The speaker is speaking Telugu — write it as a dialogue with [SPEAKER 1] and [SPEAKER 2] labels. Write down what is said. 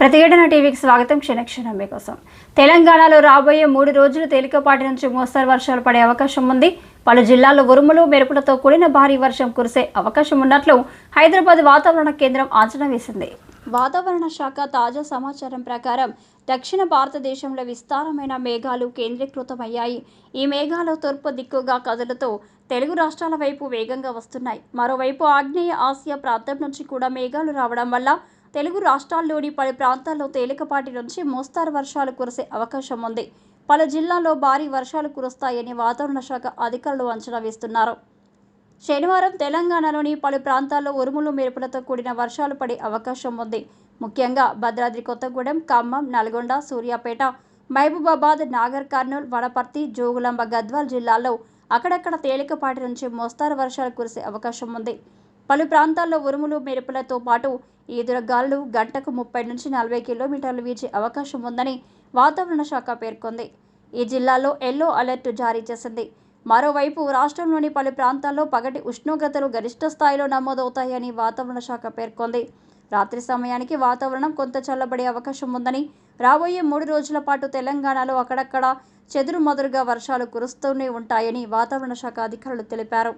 [SPEAKER 1] ప్రతిఘటన టీవీకి స్వాగతం. క్షణక్షణం మీకోసం. తెలంగాణలో రాబోయే మూడు రోజులు తేలికపాటి నుంచి మోస్తరు వర్షాలు పడే అవకాశం ఉంది. పలు జిల్లాల్లో ఉరుములు మెరుపులతో కూడిన భారీ వర్షం కురిసే అవకాశం ఉన్నట్లు హైదరాబాద్ వాతావరణ కేంద్రం అంచనా వేసింది. వాతావరణ శాఖ తాజా సమాచారం ప్రకారం దక్షిణ భారతదేశంలో విస్తారమైన మేఘాలు కేంద్రీకృతమయ్యాయి. ఈ మేఘాలు తూర్పు దిక్కుగా కదులుతూ తెలుగు రాష్ట్రాల వైపు వేగంగా వస్తున్నాయి. మరోవైపు ఆగ్నేయ ఆసియా ప్రాంతం నుంచి కూడా మేఘాలు రావడం వల్ల తెలుగు రాష్ట్రాల్లోని పలు ప్రాంతాల్లో తేలికపాటి నుంచి మోస్తారు వర్షాలు కురిసే అవకాశం ఉంది. పలు జిల్లాల్లో భారీ వర్షాలు కురుస్తాయని వాతావరణ శాఖ అధికారులు అంచనా వేస్తున్నారు. శనివారం తెలంగాణలోని పలు ప్రాంతాల్లో ఉరుములు మెరుపులతో కూడిన వర్షాలు పడే అవకాశం ఉంది. ముఖ్యంగా భద్రాద్రి కొత్తగూడెం ఖమ్మం నల్గొండ సూర్యాపేట మహబూబాబాద్ నాగర్ కర్నూల్ వనపర్తి జోగులాంబ గద్వాల్ జిల్లాల్లో అక్కడక్కడ తేలికపాటి నుంచి మోస్తారు వర్షాలు కురిసే అవకాశం ఉంది. పలు ప్రాంతాల్లో ఉరుములు మెరుపులతో పాటు ఈదురగాలు గంటకు ముప్పై నుంచి నలభై కిలోమీటర్లు వీచే అవకాశం ఉందని వాతావరణ శాఖ పేర్కొంది. ఈ జిల్లాలో ఎల్లో అలర్ట్ జారీ చేసింది. మరోవైపు రాష్ట్రంలోని పలు ప్రాంతాల్లో పగటి ఉష్ణోగ్రతలు గరిష్ట స్థాయిలో నమోదవుతాయని వాతావరణ శాఖ పేర్కొంది. రాత్రి సమయానికి వాతావరణం కొంత చల్లబడే అవకాశం ఉందని రాబోయే మూడు రోజుల పాటు తెలంగాణలో అక్కడక్కడ చెదురుమదురుగా వర్షాలు కురుస్తూనే ఉంటాయని వాతావరణ శాఖ అధికారులు తెలిపారు.